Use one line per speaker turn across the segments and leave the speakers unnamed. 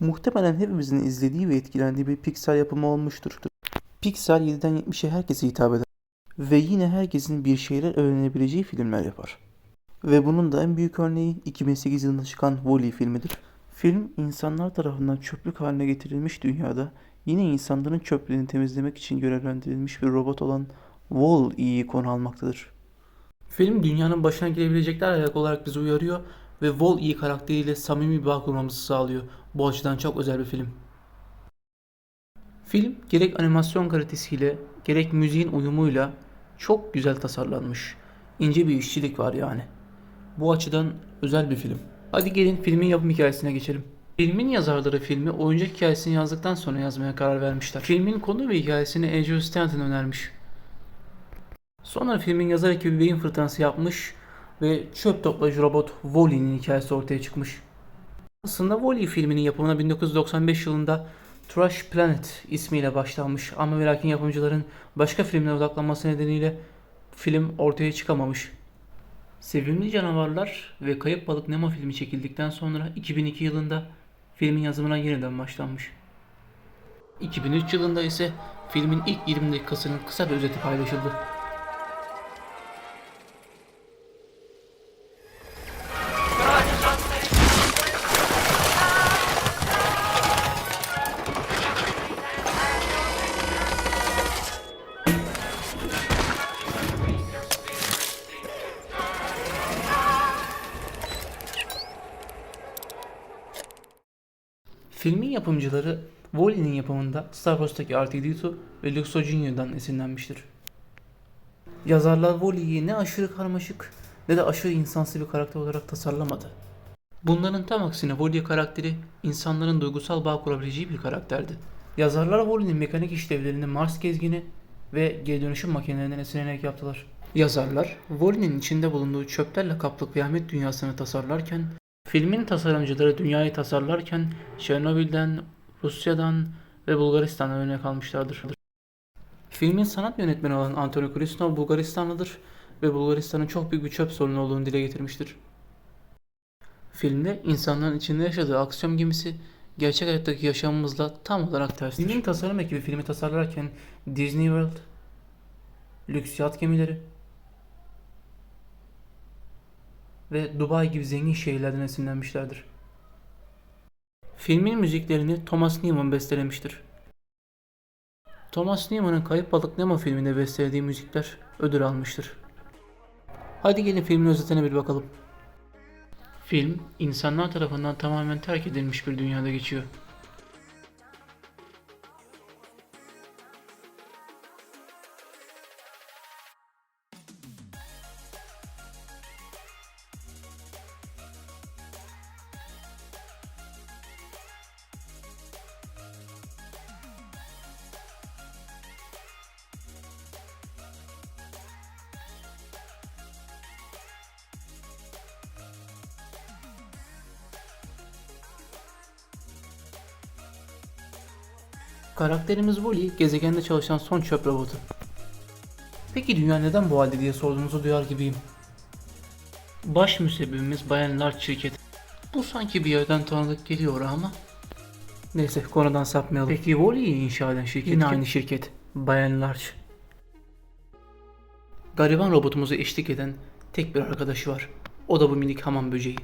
Muhtemelen hepimizin izlediği ve etkilendiği bir Pixar yapımı olmuştur. Pixar 7'den 70'e herkese hitap eder. Ve yine herkesin bir şeyler öğrenebileceği filmler yapar. Ve bunun da en büyük örneği 2008 yılında çıkan Wall-E filmidir. Film insanlar tarafından çöplük haline getirilmiş dünyada yine insanların çöplerini temizlemek için görevlendirilmiş bir robot olan Wall-E'yi konu almaktadır.
Film dünyanın başına gelebilecekler olarak bizi uyarıyor ve Wall-E karakteriyle samimi bir bağ kurmamızı sağlıyor. Bu açıdan çok özel bir film. Film gerek animasyon kalitesiyle gerek müziğin uyumuyla çok güzel tasarlanmış. İnce bir işçilik var yani. Bu açıdan özel bir film. Hadi gelin filmin yapım hikayesine geçelim. Filmin yazarları filmi oyuncak hikayesini yazdıktan sonra yazmaya karar vermişler. Filmin konu ve hikayesini Andrew Stanton önermiş. Sonra filmin yazar ekibi beyin fırtınası yapmış ve çöp toplayıcı robot Wall-E'nin hikayesi ortaya çıkmış. Aslında Wall-E filminin yapımına 1995 yılında Trash Planet ismiyle başlanmış ama ve lakin yapımcıların başka filmlere odaklanması nedeniyle film ortaya çıkamamış. Sevimli Canavarlar ve Kayıp Balık Nemo filmi çekildikten sonra 2002 yılında filmin yazımına yeniden başlanmış. 2003 yılında ise filmin ilk 20 dakikasının kısa bir özeti paylaşıldı. Yapımcıları Wall-E'nin yapımında Star Wars'taki R2-D2 ve Luxo Junior'dan esinlenmiştir. Yazarlar Wall-E'yi ne aşırı karmaşık ne de aşırı insansı bir karakter olarak tasarlamadı. Bunların tam aksine Wall-E karakteri insanların duygusal bağ kurabileceği bir karakterdi. Yazarlar Wall-E'nin mekanik işlevlerini Mars gezgini ve geri dönüşüm makinelerinden esinlenerek yaptılar. Yazarlar, Wall-E'nin içinde bulunduğu çöplerle kaplı kıyamet dünyasını tasarlarken Filmin tasarımcıları dünyayı tasarlarken Çernobil'den, Rusya'dan ve Bulgaristan'dan örnek almışlardır. Filmin sanat yönetmeni olan Antonio Krisnov Bulgaristanlıdır ve Bulgaristan'ın çok büyük bir çöp sorunu olduğunu dile getirmiştir. Filmde insanların içinde yaşadığı aksiyon gemisi gerçek hayattaki yaşamımızla tam olarak terstir. Filmin tasarım ekibi filmi tasarlarken Disney World, lüks yat gemileri, ve Dubai gibi zengin şehirlerden esinlenmişlerdir. Filmin müziklerini Thomas Newman bestelemiştir. Thomas Newman'ın Kayıp Balık Nemo filminde bestelediği müzikler ödül almıştır. Hadi gelin filmin özetine bir bakalım. Film, insanlar tarafından tamamen terk edilmiş bir dünyada geçiyor. Karakterimiz Wally gezegende çalışan son çöp robotu. Peki dünya neden bu halde diye sorduğunuzu duyar gibiyim. Baş müsebbibimiz Bayan Large şirketi. Bu sanki bir yerden tanıdık geliyor ama. Neyse konudan sapmayalım. Peki Wally'yi inşa eden şirket Yine aynı şirket. Bayan Large. Gariban robotumuzu eşlik eden tek bir arkadaşı var. O da bu minik hamam böceği.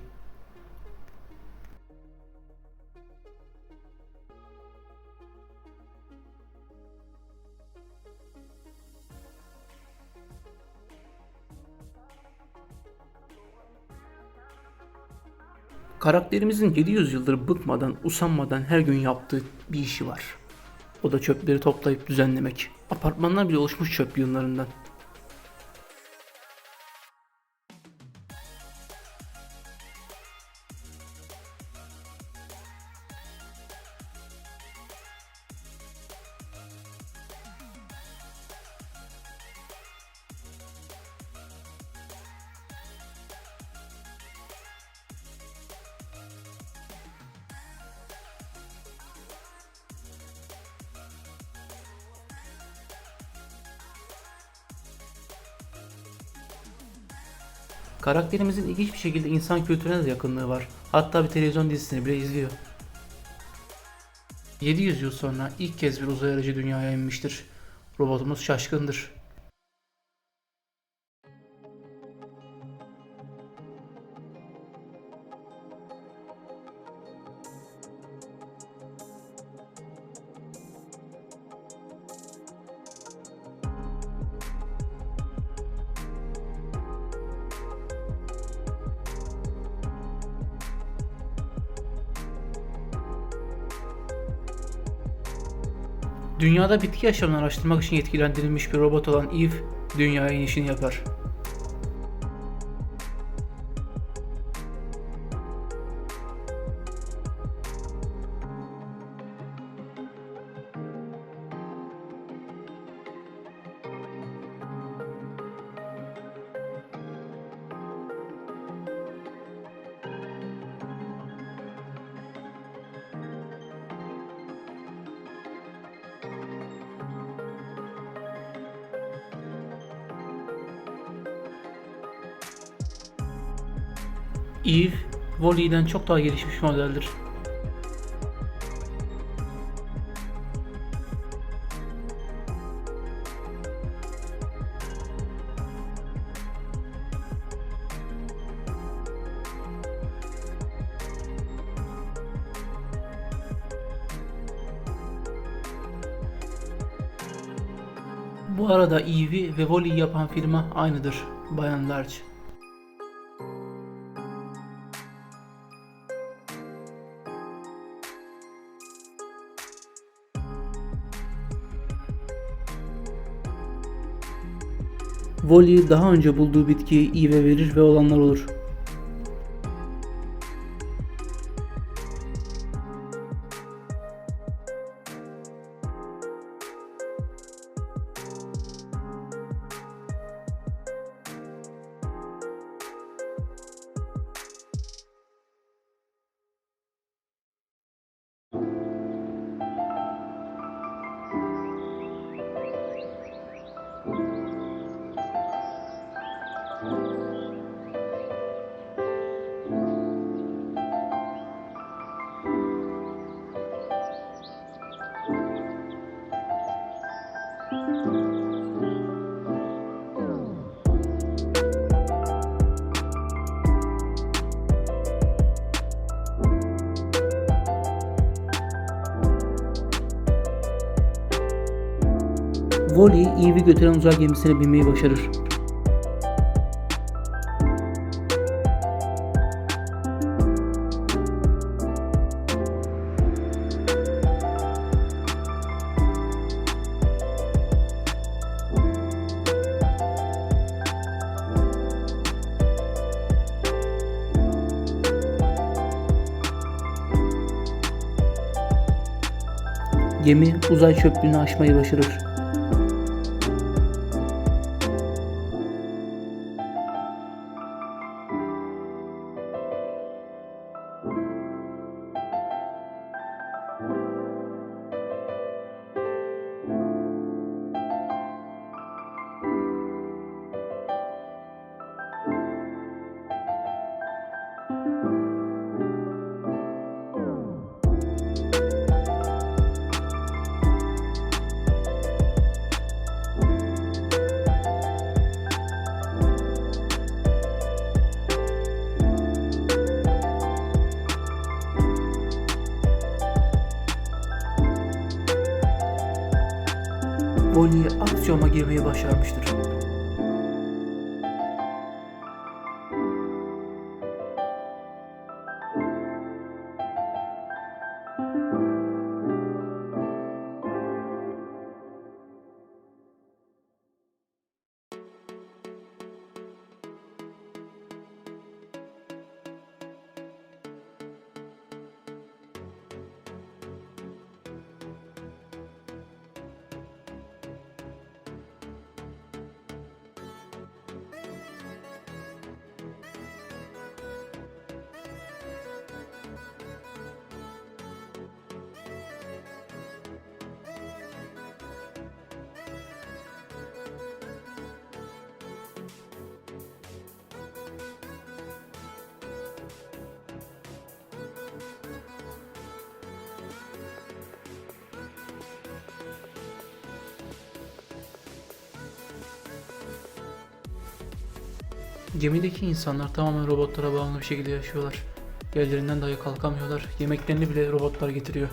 Karakterimizin 700 yıldır bıkmadan, usanmadan her gün yaptığı bir işi var. O da çöpleri toplayıp düzenlemek. Apartmanlar bile oluşmuş çöp yığınlarından. Karakterimizin ilginç bir şekilde insan kültürüne de yakınlığı var. Hatta bir televizyon dizisini bile izliyor. 700 yıl sonra ilk kez bir uzay aracı dünyaya inmiştir. Robotumuz şaşkındır. Dünyada bitki yaşamını araştırmak için yetkilendirilmiş bir robot olan Eve, dünyaya inişini yapar. Wall-E'den çok daha gelişmiş modeldir. Bu arada Eve'i ve Wall-E'yi yapan firma aynıdır. Bayan Large. Wall-E daha önce bulduğu bitkiyi Eve'e verir ve olanlar olur. Wall-E Eve'i götüren uzay gemisine binmeyi başarır. Gemi uzay çöplüğünü aşmayı başarır. Wall-E aksiyona girmeyi başarmıştır. Gemideki insanlar tamamen robotlara bağımlı bir şekilde yaşıyorlar. Yerlerinden dahi kalkamıyorlar. Yemeklerini bile robotlar getiriyor.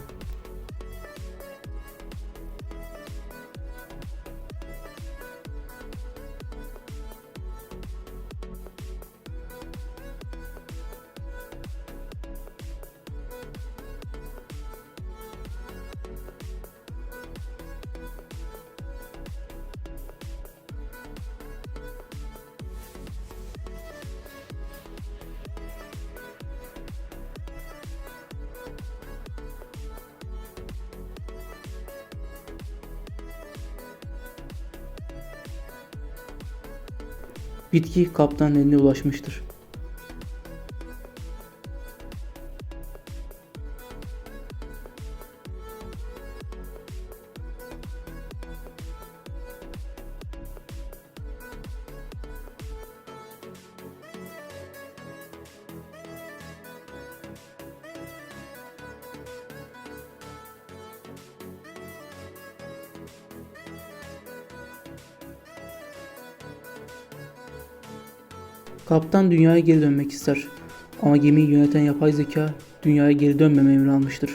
Bitki kaptanın eline ulaşmıştır. Kaptan dünyaya geri dönmek ister. Ama gemiyi yöneten yapay zeka dünyaya geri dönmeme emri almıştır.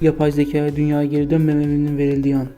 Yapay zekaya dünyaya geri dönmeme emrinin verildiği an.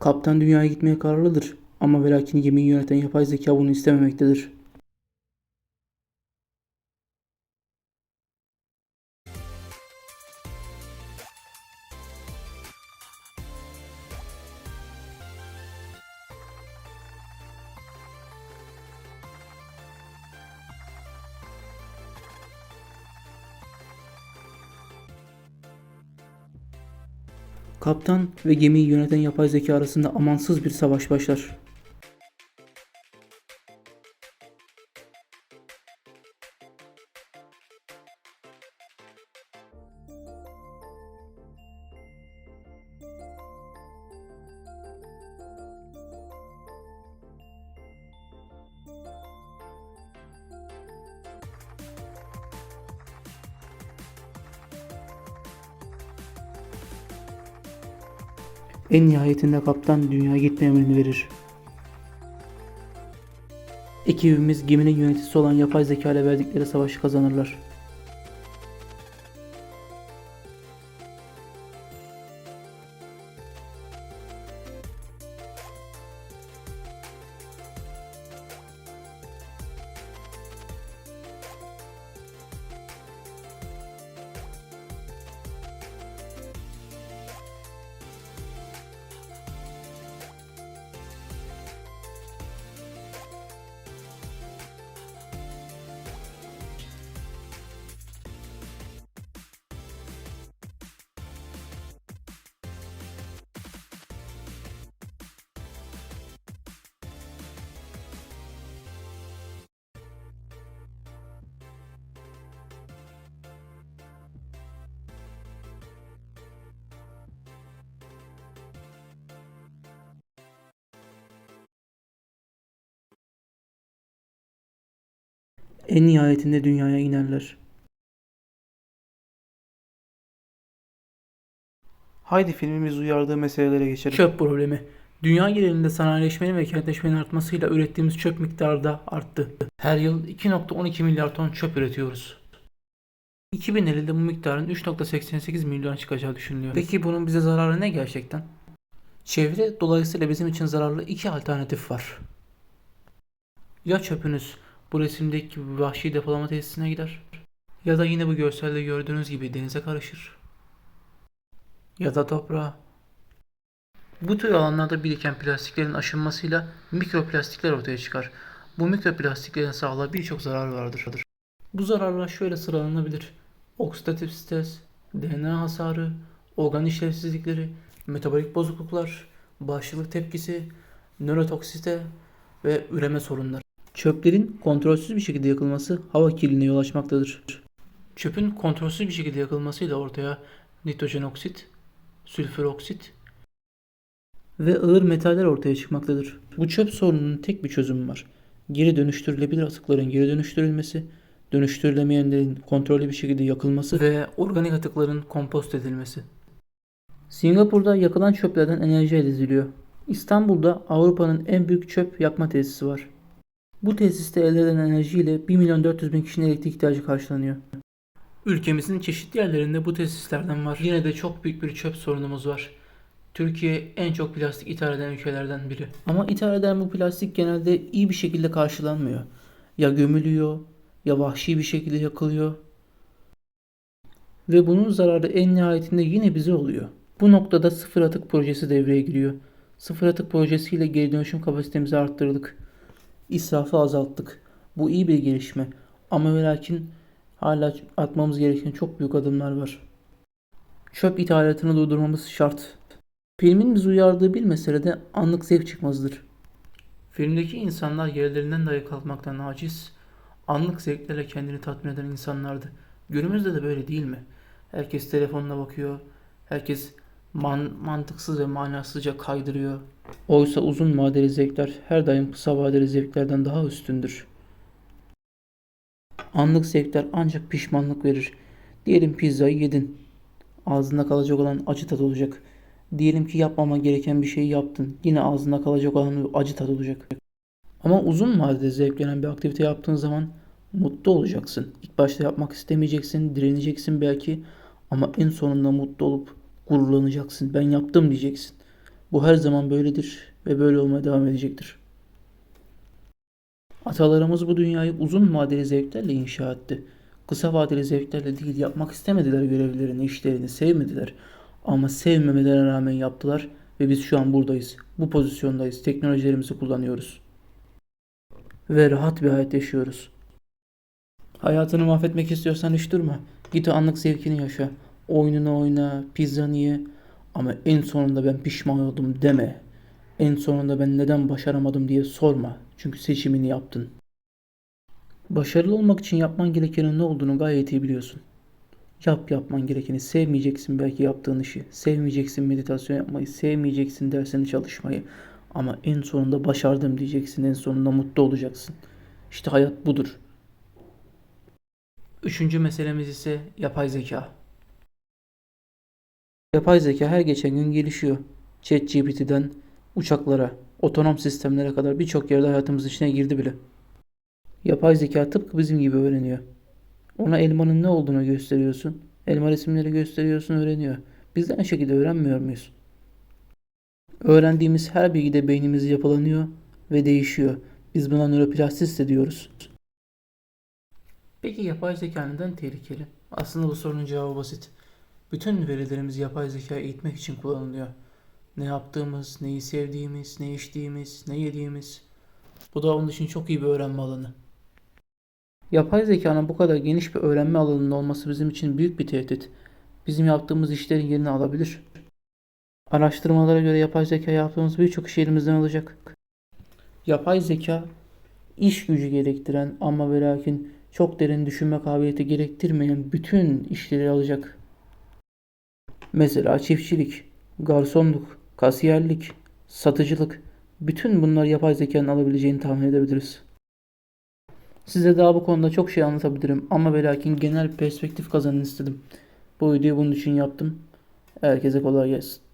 Kaptan dünyaya gitmeye kararlıdır. Ama ve lakin gemiyi yöneten yapay zeka bunu istememektedir. Kaptan ve gemiyi yöneten yapay zeka arasında amansız bir savaş başlar. En nihayetinde kaptan dünyaya gitme emrini verir. Ekibimiz geminin yöneticisi olan yapay zeka ile verdikleri savaşı kazanırlar. En nihayetinde dünyaya inerler.
Haydi filmimiz uyardığı meselelere geçelim.
Çöp problemi. Dünya genelinde sanayileşmenin ve kentleşmenin artmasıyla ürettiğimiz çöp miktarı da arttı. Her yıl 2.12 milyar ton çöp üretiyoruz. 2050'de bu miktarın 3.88 milyona çıkacağı düşünülüyor. Peki bunun bize zararı ne gerçekten? Çevre dolayısıyla bizim için zararlı iki alternatif var. Ya çöpünüz bu resimdeki gibi vahşi depolama tesisine gider ya da yine bu görselde gördüğünüz gibi denize karışır. Ya da toprağa. Bu tür alanlarda biriken plastiklerin aşınmasıyla mikroplastikler ortaya çıkar. Bu mikroplastiklerin sağlığa birçok zararı vardır. Bu zararlar şöyle sıralanabilir. Oksidatif stres, DNA hasarı, organ işlevsizlikleri, metabolik bozukluklar, bağışıklık tepkisi, nörotoksite ve üreme sorunları. Çöplerin kontrolsüz bir şekilde yakılması hava kirliliğine yol açmaktadır. Çöpün kontrolsüz bir şekilde yakılmasıyla ortaya nitrojen oksit, sülfür oksit ve ağır metaller ortaya çıkmaktadır. Bu çöp sorununun tek bir çözümü var. Geri dönüştürülebilir atıkların geri dönüştürülmesi, dönüştürülemeyenlerin kontrollü bir şekilde yakılması ve organik atıkların kompost edilmesi. Singapur'da yakılan çöplerden enerji elde ediliyor. İstanbul'da Avrupa'nın en büyük çöp yakma tesisi var. Bu tesiste elde edilen enerjiyle 1 milyon 400 bin kişinin elektrik ihtiyacı karşılanıyor. Ülkemizin çeşitli yerlerinde bu tesislerden var. Yine de çok büyük bir çöp sorunumuz var. Türkiye en çok plastik ithal eden ülkelerden biri. Ama ithal eden bu plastik genelde iyi bir şekilde karşılanmıyor. Ya gömülüyor ya vahşi bir şekilde yakılıyor. Ve bunun zararı en nihayetinde yine bize oluyor. Bu noktada sıfır atık projesi devreye giriyor. Sıfır atık projesiyle geri dönüşüm kapasitemizi arttırdık. İsrafı azalttık. Bu iyi bir gelişme. Ama ve lakin hala atmamız gereken çok büyük adımlar var. Çöp ithalatını durdurmamız şart. Filmin bizi uyardığı bir meselede anlık zevk çıkmazdır. Filmdeki insanlar yerlerinden dahi kalkmaktan aciz, anlık zevklerle kendini tatmin eden insanlardı. Günümüzde de böyle değil mi? Herkes telefonuna bakıyor, herkes man- mantıksız ve manasızca kaydırıyor. Oysa uzun vadeli zevkler her daim kısa vadeli zevklerden daha üstündür. Anlık zevkler ancak pişmanlık verir. Diyelim pizzayı yedin. Ağzında kalacak olan acı tat olacak. Diyelim ki yapmaman gereken bir şeyi yaptın. Yine ağzında kalacak olan acı tat olacak. Ama uzun vadede zevklenen bir aktivite yaptığın zaman mutlu olacaksın. İlk başta yapmak istemeyeceksin, direneceksin belki ama en sonunda mutlu olup gururlanacaksın. Ben yaptım diyeceksin. Bu her zaman böyledir ve böyle olmaya devam edecektir. Atalarımız bu dünyayı uzun vadeli zevklerle inşa etti. Kısa vadeli zevklerle değil yapmak istemediler görevlerini, işlerini, sevmediler. Ama sevmemelerine rağmen yaptılar ve biz şu an buradayız. Bu pozisyondayız. Teknolojilerimizi kullanıyoruz. Ve rahat bir hayat yaşıyoruz. Hayatını mahvetmek istiyorsan hiç durma. Git o anlık zevkini yaşa. Oyununu oyna, pizzanı ye. Ama en sonunda ben pişman oldum deme. En sonunda ben neden başaramadım diye sorma. Çünkü seçimini yaptın. Başarılı olmak için yapman gerekenin ne olduğunu gayet iyi biliyorsun. Yap yapman gerekeni. Sevmeyeceksin belki yaptığın işi. Sevmeyeceksin meditasyon yapmayı. Sevmeyeceksin dersini çalışmayı. Ama en sonunda başardım diyeceksin. En sonunda mutlu olacaksın. İşte hayat budur. Üçüncü meselemiz ise yapay zeka. Yapay zeka her geçen gün gelişiyor. ChatGPT'den uçaklara, otonom sistemlere kadar birçok yerde hayatımızın içine girdi bile. Yapay zeka tıpkı bizim gibi öğreniyor. Ona elmanın ne olduğunu gösteriyorsun. Elma resimleri gösteriyorsun, öğreniyor. Biz de aynı şekilde öğrenmiyor muyuz? Öğrendiğimiz her bilgide beynimiz yapılanıyor ve değişiyor. Biz buna nöroplastisite diyoruz. Peki yapay zeka neden tehlikeli? Aslında bu sorunun cevabı basit. Bütün verilerimiz yapay zekayı eğitmek için kullanılıyor. Ne yaptığımız, neyi sevdiğimiz, ne içtiğimiz, ne yediğimiz. Bu da onun için çok iyi bir öğrenme alanı. Yapay zekanın bu kadar geniş bir öğrenme alanının olması bizim için büyük bir tehdit. Bizim yaptığımız işlerin yerini alabilir. Araştırmalara göre yapay zeka yaptığımız birçok iş elimizden alacak. Yapay zeka iş gücü gerektiren ama ve lakin çok derin düşünme kabiliyeti gerektirmeyen bütün işleri alacak. Mesela çiftçilik, garsonluk, kasiyerlik, satıcılık bütün bunlar yapay zekanın alabileceğini tahmin edebiliriz. Size daha bu konuda çok şey anlatabilirim ama ve lakin genel perspektif kazanın istedim. Bu videoyu bunun için yaptım. Herkese kolay gelsin.